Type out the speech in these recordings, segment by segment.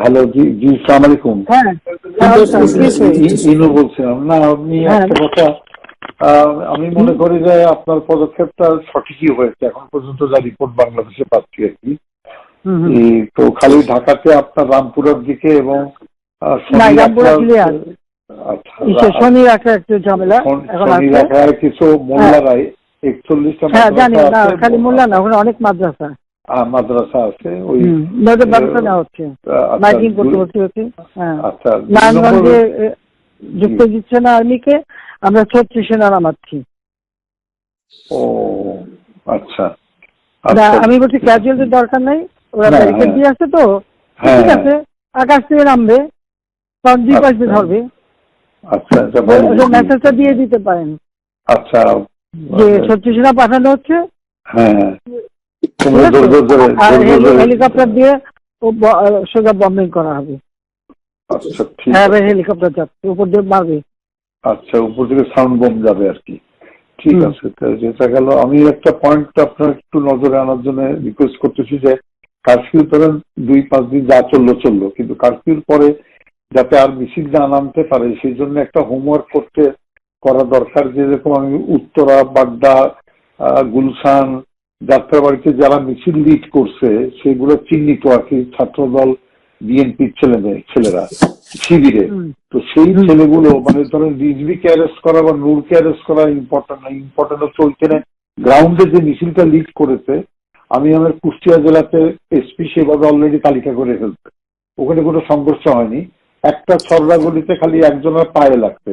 Hello জি জি সালাম আলাইকুম ইনু বলছিলাম। না আপনি হ্যাঁ। একটা কথা আমি মনে করি যে আপনার পদক্ষেপটা সঠিকই হয়েছে। এখন পর্যন্ত যা রিপোর্ট বাংলাদেশে পাচ্ছি আর কি। তো খালি ঢাকাতে আপনার রামপুরের দিকে এবং শনি। আচ্ছা রাখা আছে। রাখায় কিছু মোল্লারাই একচল্লিশটা হ্যাঁ জানি না খালি মোল্লা না ওখানে অনেক মাদ্রাসা। মাদ্রাসা আছে ওই হুম, নজর ব্যবস্থা নেওয়া হচ্ছে। আচ্ছা, মাইকিং করতে হচ্ছে হ্যাঁ। আচ্ছা নারায়ণগঞ্জে যুক্ত দিচ্ছে না আর্মিকে আমরা ছত্রিশে নামাচ্ছি ও আচ্ছা। আচ্ছা আমি বলছি ক্যাজুয়ালটির দরকার নাই ওরা ব্যারিকেড। দিয়ে আছে তো হ্যাঁ, ঠিক। আছে আকাশ থেকে নামবে সব দুই পাশ আচ্ছা। ধরবে। আচ্ছা আচ্ছা মেসেজটা দিয়ে দিতে পারেন। আচ্ছা যে ছত্রিশে না পাঠানো হচ্ছে হ্যাঁ হেলি- জোরে- হেলিকপ্টার দিয়ে সোজা বম্বিং করা হবে। আচ্ছা হ্যাঁ হেলিকপ্টার যাচ্ছে উপর দিয়ে মারবে। আচ্ছা উপর থেকে সাউন্ড বোম যাবে আর কি। ঠিক আছে যেটা গেল আমি একটা পয়েন্ট আপনার একটু নজরে আনার জন্য রিকোয়েস্ট করতেছি যে কারফিউ ধরেন দুই পাঁচ দিন যা চলল চলল। কিন্তু কারফিউর পরে যাতে আর মিছিল না নামতে পারে সেই জন্য একটা হোমওয়ার্ক করতে করা দরকার যেরকম আমি উত্তরা বাড্ডা গুলশান যাত্রাবাড়িতে যারা মিছিল লিড করছে সেগুলো চিহ্নিত আর কি ছাত্রদল বিএনপির ছেলে ছেলেরা শিবিরে। তো সেই ছেলেগুলো মানে ধরেন রিজভিকে অ্যারেস্ট করা বা নূরকে অ্যারেস্ট করা ইম্পর্টেন্ট না ইম্পর্টেন্ট হচ্ছে ওইখানে গ্রাউন্ডে যে মিছিলটা লিড করেছে আমি আমার কুষ্টিয়া জেলাতে এসপি সেভাবে অলরেডি তালিকা করে ফেলছে। ওখানে কোনো সংঘর্ষ হয়নি। একটা ছড়রা গলিতে খালি একজনের পায়ে লাগছে।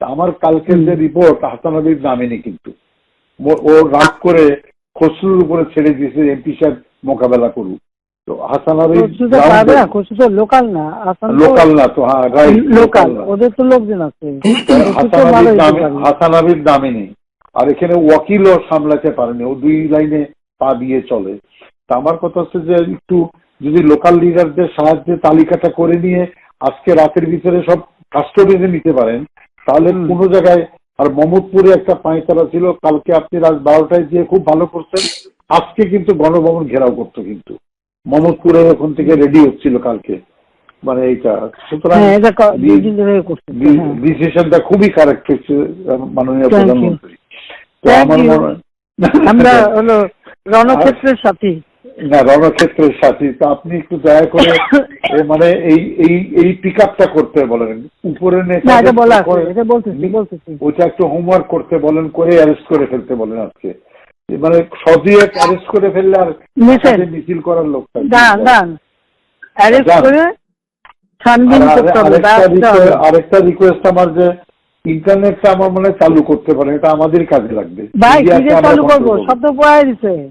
আমার কালকের যে রিপোর্ট হাসান হাবিব নামেনি কিন্তু। ও- রাগ করে খসরুর উপরে ছেড়ে দিয়েছে এমপি সাহেব মোকাবেলা করুক। তো হাসান তো লোকাল না লোকাল না। তো হ্যাঁ রাইট লোকাল ওদের তো লোকজন আছে। হাসান হাবিব নামে নেই আর এখানে ওয়াকিলও সামলাতে পারেনি। ও দুই লাইনে পা দিয়ে চলে। তা আমার কথা হচ্ছে যে একটু যদি লোকাল লিডারদের সাহায্যে তালিকাটা করে নিয়ে আজকে রাতের ভিতরে সব কাস্টডিতে নিতে পারেন তাহলে। কোনো জায়গায় আর মমদপুরে একটা পাঁচতারা ছিল কালকে আপনি রাত বারোটায় গিয়ে খুব ভালো করছেন। আজকে কিন্তু গণভবন ঘেরাও করতো কিন্তু। মমদপুরে ওখান থেকে রেডি হচ্ছিল কালকে। মানে এইটা সুতরাং হ্যাঁ এটা ক- দি- দুই দিন ধরে করছে ডি- হ্যাঁ। ডিসিশনটা খুবই কারেক্ট হচ্ছে মাননীয় প্রধানমন্ত্রী। তো আমার মনে হয় আমরা হলো রণক্ষেত্রের সাথী। না রণক্ষেত্রের সাথী তো আপনি একটু দয়া করে মানে এই এই এই পিক আপটা করতে বলেন। উপরে ওইটা একটু হোমওয়ার্ক করতে বলেন করে অ্যারেস্ট করে ফেলতে বলেন আজকে। মানে সদিয়ে অ্যারেস্ট করে ফেললে আর মিছিল। করার লোক আরেকটা রিকোয়েস্ট- আমার যে ইন্টারনেটটা আমার মনে চালু করতে পারে এটা আমাদের কাজে লাগবে। ভাই চালু করব? করব। সব দিছে।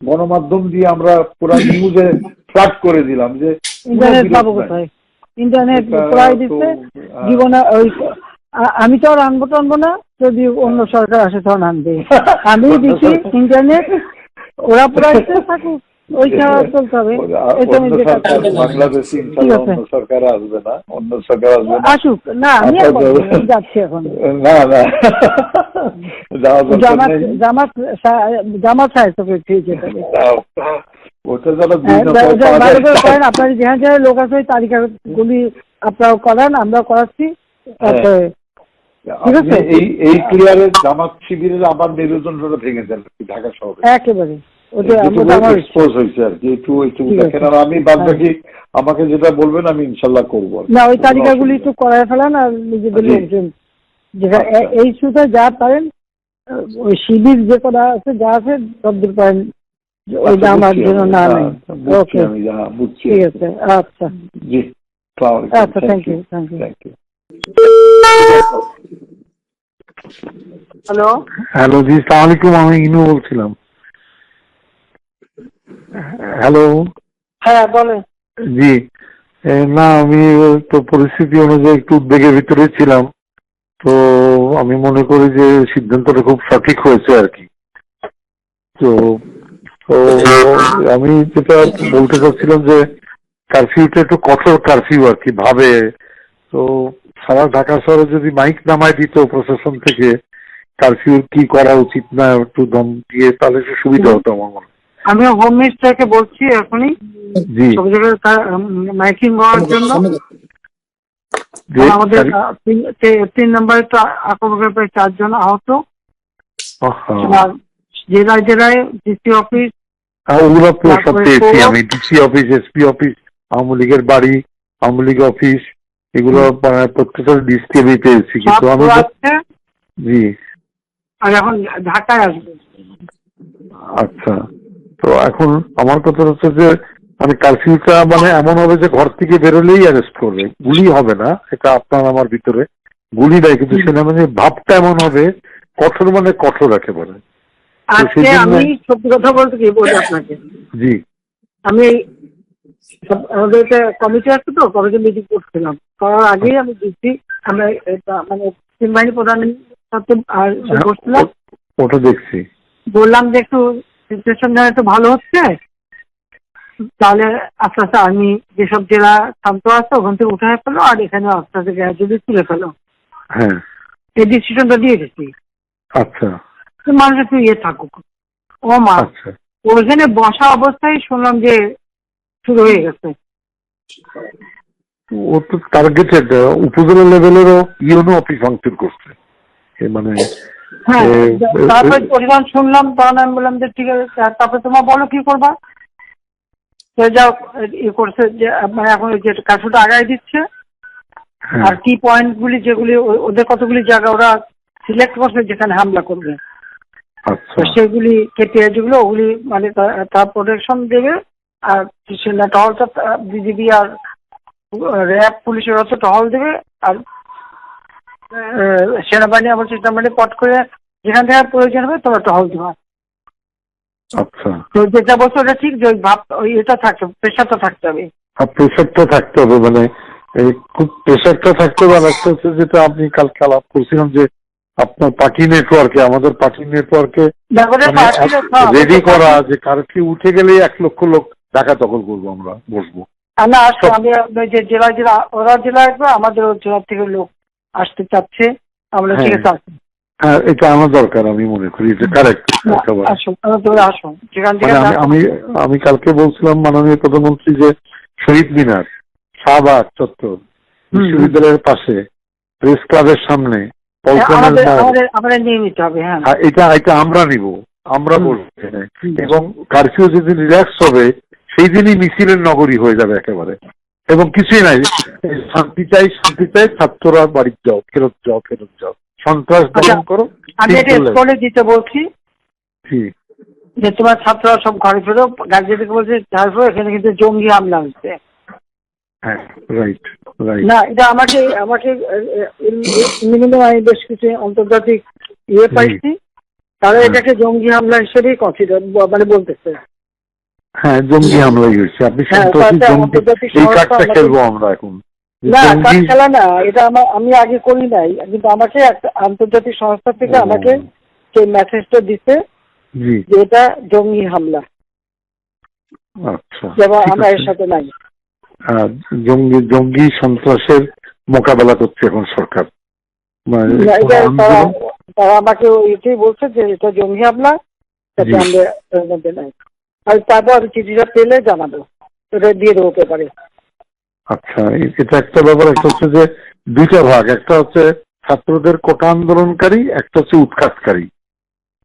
গণমাধ্যম দিয়ে আমরা পুরো নিউজে ফ্লাট করে দিলাম যে ইন্টারনেট পাবো কোথায়? ইন্টারনেট প্রায় দিচ্ছে। জীবনে ওই আমি তো আর আনব টানবো না যদি অন্য সরকার আসে তখন আনবে। আমি দিচ্ছি ইন্টারনেট ওরা প্রায় থাকুক। ওইটা চলতে হবে। এটা আমি অন্য সরকার করব। বাংলাদেশে ঠিক ইনশাল্লাহ আছে। অন্য সরকার আসবে না। অন্য সরকার আসবে না। আসুক। না আমি আর বলব না, আমি যাচ্ছি এখন। না না। জামাত জামাত জামাত সাহেব তোকে ঠিক যেতে হবে। ওটা যারা হ্যাঁ, নম্বর ভালো পাওয়া করে যায়, করেন আপনার যেখানে যেখানে লোক আছে ওই তালিকাগুলি আপনারা করান আমরা করাচ্ছি। তারপরে আছে। এই এই ক্লিয়ারে জামাত শিবিরের আবার নির্বাচনটা ভেঙে দেন ঢাকা শহরে। একেবারে। আর আর আমি বাদ বাকি আমাকে যেটা বলবেন আমি ইনশাল্লাহ করব না ওই তালিকাগুলি একটু করায় ফেলান আর নিজেদের লোকজন যেটা আচ্ছা। এই সুতে যা পারেন ওই শিবির যে কটা আছে যা আছে তদ্দূর পারেন। নেই। ওইটা আচ্ছা, জন্য না হ্যাঁ, নেই। ওকে হ্যাঁ ঠিক আছে আচ্ছা। জি আচ্ছা thank you thank you thank you hello hello জি সালাম আলাইকুম আমি ইনু বলছিলাম। হ্যালো হ্যাঁ বলেন। জি। না আমি তো পরিস্থিতি অনুযায়ী একটু উদ্বেগের ভিতরে ছিলাম। তো আমি মনে করি যে সিদ্ধান্তটা খুব সঠিক হয়েছে আর কি। তো তো আমি যেটা বলতে চাচ্ছিলাম যে কারফিউটা একটু কঠোর কারফিউ আর কি ভাবে। তো সারা ঢাকা শহরে যদি মাইক নামায় দিত প্রশাসন থেকে কারফিউ কি করা উচিত না একটু দম দিয়ে তাহলে একটু সুবিধা হতো আমার মনে হয়। আমি হোম মিনিস্টারকে বলছি এখনই। জি। সব জায়গায় মাইকিং হওয়ার জন্য। আমাদের তিন নম্বরে তো আক্রমণের প্রায় চারজন আহত। জেলায় জেলায় ডিসি অফিস ওগুলো সব পেয়েছি আমি। DC office SP office Awami লীগের বাড়ি আওয়ামী লীগ অফিস এগুলো মানে প্রত্যেকটা লিস্ট আমি পেয়েছি। কিন্তু আমি জি। আর এখন ঢাকায় আসবে। আচ্ছা। তো এখন আমার কথা হচ্ছে যে মানে কারফিউটা মানে এমন হবে যে ঘর থেকে বেরোলেই অ্যারেস্ট করবে। গুলি হবে না এটা আপনার আমার ভিতরে গুলি নাই কিন্তু সেটা মানে ভাবটা এমন হবে কঠোর মানে কঠোর একেবারে। আজকে আমি সত্যি কথা বলতে কি বলি আপনাকে? জি। আমি আমাদের একটা কমিটি আছে তো কমিটি মিটিং করছিলাম। করার আগেই আমি ডিসি আমরা এটা মানে তিন বাহিনী প্রধানের সাথে আর হ্যাঁ, বসছিলাম ওটা দেখছি। বললাম যে একটু সিচুয়েশন যেন একটু ভালো হচ্ছে। তাহলে আস্তে আস্তে আর্মি যেসব জেলা শান্ত আছে ওখান থেকে উঠে ফেলো আর এখানে আস্তে আস্তে গ্যাজুয়ালি তুলে ফেলো। হ্যাঁ। এই ডিসিশনটা দিয়ে গেছি আচ্ছা। মানুষ একটু ইয়ে থাকুক। ও মা আচ্ছা। ওইখানে বসা অবস্থায় শুনলাম যে শুরু হয়ে গেছে। ও তো টার্গেটেড উপজেলা লেভেলেরও ইউনো অফিস ভাঙচুর করছে। মানে হ্যাঁ তারপরে পরিমাণ শুনলাম তখন আমি বললাম যে ঠিক আছে তারপরে তোমার বলো কি করবা? তো যাও ইয়ে করছে যে মানে এখন যে কাজটা আগায় দিচ্ছে। হ্যাঁ, আর কি পয়েন্ট গুলি যেগুলি ওদের কতগুলি জায়গা ওরা সিলেক্ট করছে যেখানে হামলা করবে। আচ্ছা। সেগুলি কেটে যেগুলো ওগুলি মানে তার প্রোটেকশন দেবে। আর সেনা টহলটা বিজিবি আর র্যাব পুলিশের হচ্ছে টহল দেবে। আর সেনাবাহিনী আবার চেষ্টা মানে পট করে যেখান থেকে প্রয়োজন হবে তোমরা টহল দেওয়া আচ্ছা। তো যেটা বলছো ওটা ঠিক যে ওই ভাব ওই এটা থাকতে প্রেশারটা থাকতে হবে। আর প্রেশারটা থাকতে হবে মানে এই খুব প্রেশারটা থাকতে হবে আর একটা হচ্ছে যেটা আপনি কালকে আলাপ করছিলাম যে আপনার পার্টি নেটওয়ার্কে আমাদের পার্টি নেটওয়ার্কে রেডি করা যে কারফিউ উঠে গেলেই এক লক্ষ লোক ঢাকা দখল করব আমরা বসবো। আমি আসব আমি যে জেলা জেলা ওরা জেলা আসবে আমাদের জেলা থেকে লোক আসতে চাচ্ছে। আমরা ঠিক আছে। হ্যাঁ এটা আমার দরকার আমি মনে করি এটা কারেক্ট মানে আমি আমি কালকে বলছিলাম মাননীয় প্রধানমন্ত্রী যে শহীদ মিনার শাহবাগ চত্বর বিশ্ববিদ্যালয়ের পাশে প্রেস ক্লাবের সামনে হবে হ্যাঁ। হ্যাঁ, এটা এটা আমরা নিব আমরা। বলব এবং কারফিউ যেদিন রিল্যাক্স হবে সেই দিনই মিছিলের নগরী হয়ে যাবে একেবারে। এবং কিছুই নাই শান্তি চাই শান্তি চাই ছাত্ররা বাড়ি যাও ফেরত যাও ফেরত যাও। সন্ত্রাস আচ্ছা, দমন করো আমি এটা স্কুলে দিতে বলছি। যে তোমার ছাত্ররা সব ঘরে ফেরো গার্জেনকে বলছে ঘরে ফেরো এখানে কিন্তু জঙ্গি হামলা হচ্ছে। হ্যাঁ রাইট রাইট না এটা আমাকে আমাকে মিনিমাম আমি বেশ কিছু আন্তর্জাতিক ইয়ে পাইছি। তারা এটাকে জঙ্গি হামলা হিসেবেই কনসিডার মানে বলতেছে। হ্যাঁ জঙ্গি হামলাই হয়েছে। আপনি হ্যাঁ, সন্ত্রাসী জঙ্গি এই কাজটা খেলব আমরা এখন। না কাজ খেলা না এটা আমার আমি আগে করি নাই কিন্তু আমাকে একটা আন্তর্জাতিক সংস্থা থেকে আমাকে সেই মেসেজটা দিতে যে এটা জঙ্গি হামলা। আচ্ছা যেমন আমরা এর সাথে নাই। জঙ্গি জঙ্গি সন্ত্রাসের মোকাবেলা করছে এখন সরকার। মানে তারা আমাকে এটাই বলছে যে এটা জঙ্গি হামলা তাতে আমরা নাই। আর তারপর চিঠিটা পেলে জানাব। এটা দিয়ে দেবো পেপারে আচ্ছা এটা একটা ব্যাপার, একটা হচ্ছে যে দুইটা ভাগ। একটা হচ্ছে ছাত্রদের কোটা আন্দোলনকারী, একটা হচ্ছে উৎখাতকারী।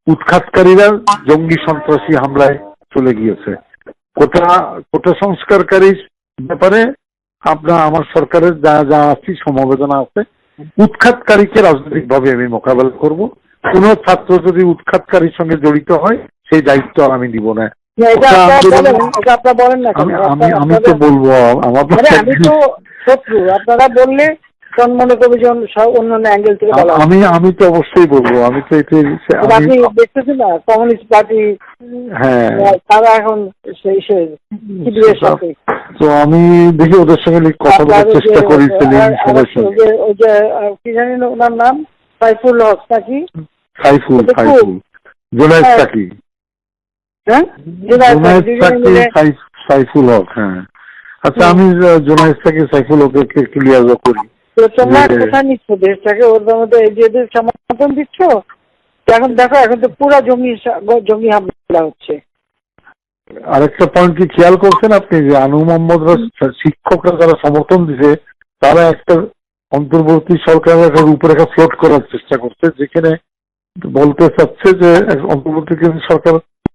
উৎখাতকারীরা জঙ্গি সন্ত্রাসী হামলায় চলে গিয়েছে। কোটা কোটা সংস্কারকারী ব্যাপারে আপনার, আমার সরকারের যা যা আছে, সমবেদনা আছে। উৎখাতকারীকে রাজনৈতিক ভাবে আমি মোকাবেলা করব। কোন ছাত্র যদি উৎখাতকারীর সঙ্গে জড়িত হয়, সেই দায়িত্ব আমি নিব না। আমি আমি তো বলব আমি তো শত্রু আপনারা বললে অন্যান্য অ্যাঙ্গেল থেকে আমি আমি তো অবশ্যই বলব আমি তো এতে আপনি দেখতেছেন না কমিউনিস্ট পার্টি হ্যাঁ। তারা এখন সেই তো আমি দেখি ওদের সঙ্গে কথা বলার চেষ্টা করি ওই যে- কি জানি না ওনার নাম সাইফুল হক নাকি? সাইফুল সাইফুল। জোনায়েদ হ্যাঁ। সাকি হ্যাঁ জুনায়েদ জোনায়েদ দুজনে সাকি মিলে সাইফ- সাইফুল হক হ্যাঁ। আচ্ছা আমি জোনায়েদ সাকি সাইফুল হককে ক্লিয়ার করি। তো তোমরা কোথায় নিচ্ছ দেশটাকে? ওর মধ্যে এই সমর্থন দিচ্ছ? এখন দেখো এখন তো পুরো জমি জমি হামলা হচ্ছে। আরেকটা পয়েন্ট কি খেয়াল করছেন আপনি? যে আনু মোহাম্মদরা শিক্ষকরা যারা সমর্থন দিছে তারা একটা অন্তর্বর্তী সরকারের একটা রূপরেখা ফ্লোট করার চেষ্টা করছে যেখানে বলতে চাচ্ছে যে অন্তর্বর্তী সরকার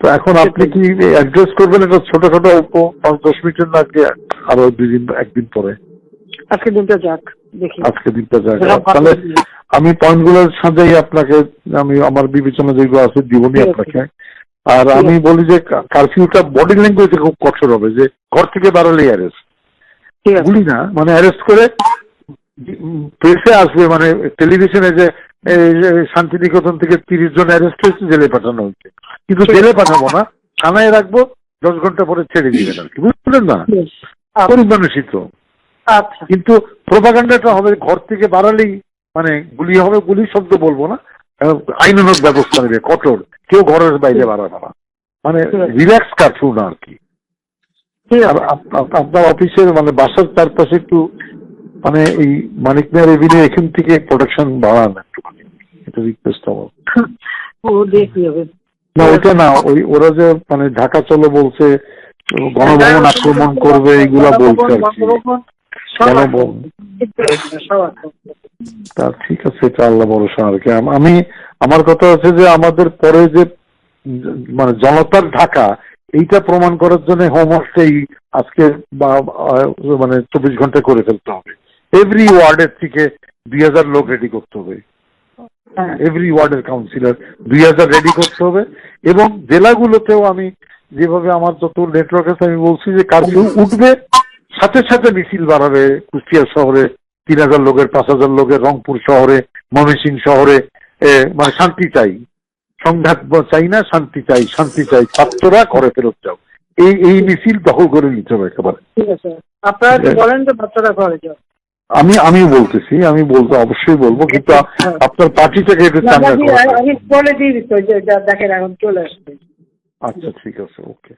তো এখন আপনি কি অ্যাড্রেস করবেন? এটা ছোটখাটো অল্প পাঁচ দশ মিনিটের না আগে আরও দুই দিন একদিন পরে। আজকে দিনটা যাক দেখি। আজকে দিনটা এরকম কথা তাহলে আমি পয়েন্টগুলোর সাথেই আপনাকে আমি আমার বিবেচনা যেগুলো আছে ঠিক আপনাকে। আর আমি বলি যে কারফিউটা বডি ল্যাঙ্গুয়েজে খুব কঠোর হবে যে ঘর থেকে বেরোলেই অ্যারেস্ট গুলি না? মানে অ্যারেস্ট করে প্রেসে আসবে মানে টেলিভিশনে যে শান্তিনিকেতন থেকে তিরিশ জন অ্যারেস্ট হয়েছে জেলে পাঠানো হয়েছে। কিন্তু জেলে পাঠাবো না থানায় রাখব দশ ঘণ্টা পরে ছেড়ে দিবেন আর কি। বুঝলেন না? গরিব মানুষই তো। আচ্ছা। কিন্তু প্রোপাগান্ডাটা হবে ঘর থেকে বাড়ালেই মানে গুলি হবে গুলি শব্দ বলব না আহ, আইনানুগ ব্যবস্থা নেবে কঠোর। কেউ ঘরের বাইরে বাড়াবে না। মানে রিল্যাক্স কারফিউ না আর কি। আপনার অফিসের মানে বাসার চারপাশে একটু মানে এই মানিক মেয়ার এভিনিউ এখান থেকে প্রোটেকশন বাড়ান একটুখানি। এটা রিকোয়েস্ট আমার। ও দেখি হবে? না ওইটা না ওই ওরা যে মানে ঢাকা চলো বলছে গণভবন আক্রমণ করবে এইগুলা বলছে আর কি। গণভবন। তা ঠিক আছে এটা আল্লাহ ভরসা আর কি। আমি আমার কথা হচ্ছে যে আমাদের পরে যে মানে জনতার ঢাকা এইটা প্রমাণ করার জন্য হোমওয়ার্কটাই আজকে বা মানে চব্বিশ ঘণ্টা করে ফেলতে হবে। এভরি ওয়ার্ডের থেকে দুই হাজার লোক রেডি করতে হবে। এভরি ওয়ার্ডের কাউন্সিলর দুই হাজার রেডি করতে হবে এবং জেলাগুলোতেও আমি যেভাবে আমার যত নেটওয়ার্ক আছে আমি বলছি যে কারফিউ উঠবে। সাথে সাথে মিছিল বাড়াবে কুষ্টিয়া শহরে তিন হাজার লোকের পাঁচ হাজার লোকের রংপুর শহরে ময়মনসিংহ শহরে। মানে শান্তি চাই। সংঘাত চাই না শান্তি চাই শান্তি চাই। ছাত্ররা ঘরে ফেরত যাও। এই এই মিছিল দখল করে নিতে হবে একেবারে। ঠিক আছে। আপনারা বলেন যে বাচ্চারা ঘরে যাও। আমি আমি বলতেছি আমি বলতে অবশ্যই বলব কিন্তু আপনার আপনার পার্টিটাকে একটু না, চাঙ্গা আমি বলে দিই দেখেন এখন চলে আসবে। আচ্ছা ঠিক আছে ওকে।